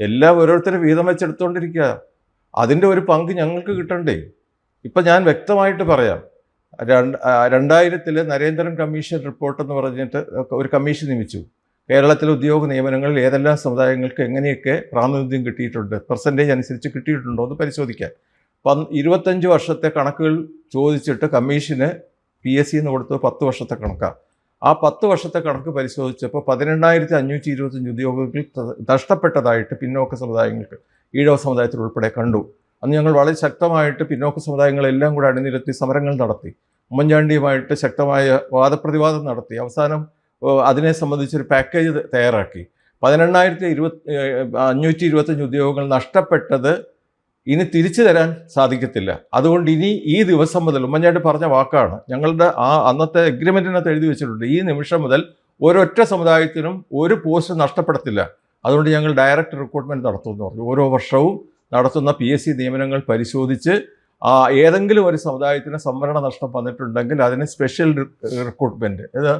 എല്ലാം ഓരോരുത്തരും വീതം വെച്ചെടുത്തുകൊണ്ടിരിക്കുക അതിന്റെ ഒരു പങ്ക് ഞങ്ങൾക്ക് കിട്ടണ്ടേ? ഇപ്പം ഞാൻ വ്യക്തമായിട്ട് പറയാം. രണ്ട് രണ്ടായിരത്തിൽ നരേന്ദ്രൻ കമ്മീഷൻ റിപ്പോർട്ട് എന്ന് പറഞ്ഞിട്ട് ഒരു കമ്മീഷൻ നിയമിച്ചു. കേരളത്തിലെ ഉദ്യോഗ നിയമനങ്ങളിൽ ഏതെല്ലാം സമുദായങ്ങൾക്ക് എങ്ങനെയൊക്കെ പ്രാതിനിധ്യം കിട്ടിയിട്ടുണ്ട് പെർസെന്റേജ് അനുസരിച്ച് കിട്ടിയിട്ടുണ്ടോ എന്ന് പരിശോധിക്കാൻ പന് ഇരുപത്തഞ്ച് വർഷത്തെ കണക്കുകൾ ചോദിച്ചിട്ട് കമ്മീഷന് പി എസ് സി എന്ന് കൊടുത്തത് പത്ത് വർഷത്തെ കണക്കാണ് ആ പത്ത് വർഷത്തെ കണക്ക് പരിശോധിച്ചപ്പോൾ പതിനെണ്ണായിരത്തി അഞ്ഞൂറ്റി ഇരുപത്തഞ്ച് ഉദ്യോഗങ്ങൾ നഷ്ടപ്പെട്ടതായിട്ട് പിന്നോക്ക സമുദായങ്ങൾക്ക് ഈഴവ സമുദായത്തിൽ ഉൾപ്പെടെ കണ്ടു. അന്ന് ഞങ്ങൾ വളരെ ശക്തമായിട്ട് പിന്നോക്ക സമുദായങ്ങളെല്ലാം കൂടെ അണിനിരത്തി സമരങ്ങൾ നടത്തി. ഉമ്മൻചാണ്ടിയുമായിട്ട് ശക്തമായ വാദപ്രതിവാദം നടത്തി. അവസാനം അതിനെ സംബന്ധിച്ചൊരു പാക്കേജ് തയ്യാറാക്കി. പതിനെണ്ണായിരത്തി ഇരുപത്തി അഞ്ഞൂറ്റി ഇരുപത്തഞ്ച് ഉദ്യോഗങ്ങൾ നഷ്ടപ്പെട്ടത് ഇനി തിരിച്ചു തരാൻ സാധിക്കത്തില്ല. അതുകൊണ്ട് ഇനി ഈ ദിവസം മുതൽ ഉമ്മൻചാണ്ടി പറഞ്ഞ വാക്കാണ് ഞങ്ങളുടെ ആ അന്നത്തെ എഗ്രിമെന്റിനകത്ത് എഴുതി വെച്ചിട്ടുണ്ട്. ഈ നിമിഷം മുതൽ ഒരൊറ്റ സമുദായത്തിനും ഒരു പോസ്റ്റ് നഷ്ടപ്പെടത്തില്ല. അതുകൊണ്ട് ഞങ്ങൾ ഡയറക്റ്റ് റിക്രൂട്ട്മെന്റ് നടത്തുമെന്ന് പറഞ്ഞു. ഓരോ വർഷവും നടത്തുന്ന പി എസ് സി നിയമനങ്ങൾ പരിശോധിച്ച് ആ ഏതെങ്കിലും ഒരു സമുദായത്തിന് സംവരണ നഷ്ടം വന്നിട്ടുണ്ടെങ്കിൽ അതിന് സ്പെഷ്യൽ റിക്രൂട്ട്മെന്റ് ഇത്